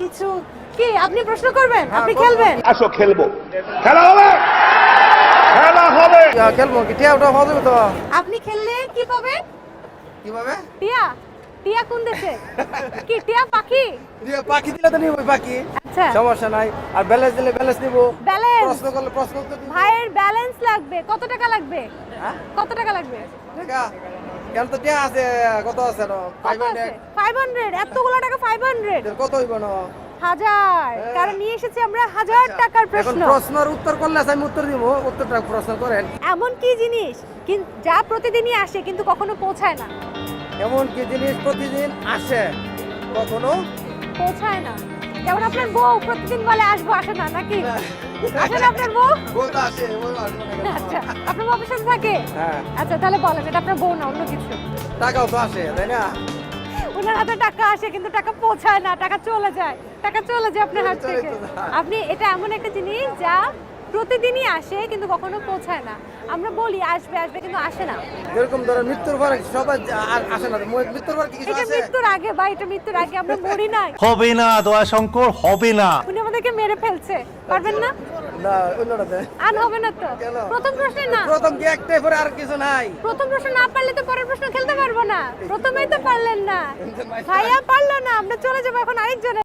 কিছু কি আপনি প্রশ্ন করবেন? হ্যাঁ, আপনি খেলবেন? আসো খেলব। খেলা হবে? খেলা হবে। ইয়া, খেলব কি? টিয়া ওটা হবে তো। আপনি খেললে কি পাবেন কীভাবে? টিয়া। টিয়া কোন দেশে? কি টিয়া পাখি? দিয়ে পাখি দিলে তো নিবই পাখি। আচ্ছা। সমস্যা নাই। আর ব্যালেন্স দিলে ব্যালেন্স নিবো। ব্যালেন্স প্রশ্ন করলে প্রশ্ন উত্তর দিব। ভাইয়ের ব্যালেন্স লাগবে। কত টাকা লাগবে? হ্যাঁ? কত টাকা লাগবে? দেখা কেন তো টিয়া আছে কত আছে ফাইভ হান্ড্রেড এতগুলো টাকা ফাইভ হান্ড্রেড কত হইব না? হাজার। কারণ নিয়ে এসেছি আমরা হাজার টাকার হ্যাঁ। এখন প্রশ্ন। প্রশ্নের উত্তর করলে আমি উত্তর দিব। উত্তরটা প্রশ্ন করেন। এমন কি জিনিস? যা প্রতিদিনই আসে কিন্তু কখনো পৌঁছায় না। এমন কি জিনিস প্রতিদিন আসে? কখনো পৌঁছায় না। যেমন আপনার বউ প্রতিদিন বলে আসব আসে না নাকি? আসে না আপনার বউ? আচ্ছা আপনার বউ সাথে থাকে? হ্যাঁ। আচ্ছা তাহলে বলেন এটা আপনার বউ না অন্য কিছু? টাকাও তো আসে তাই না? ওনার হাতে টাকা আসে কিন্তু টাকা পৌঁছায় না টাকা চলে যায় টাকা চলে যায় আপনার হাত থেকে। আপনি এটা এমন একটা জিনিস যা প্রতিদিনই আসে কিন্তু কখনো পৌঁছায় না। আমরা বলি আসবে আসবে কিন্তু আসে না। যেরকম ধরো মৃত্যুর পরে সবাই আসে না মৃত্যুর পর কি কিছু এটা আসে? মৃত্যুর আগে বা এটা মৃত্যুর আগে আমরা মরি নাই। হবে না দয়াশঙ্কর হবে না। উনি আমাদেরকে মেরে ফেলছে। পারবেন না? না অন্যটাতে আর হবে না তো? প্রথম প্রশ্নে না। প্রথম কি একটাই পরে আর কিছু নাই? প্রথম প্রশ্ন না পারলে তো পরের প্রশ্ন খেলতে পারব না। প্রথমেই তো পারলেন না। ভাইয়া পারল না আমরা চলে যাব এখন আরেকজনের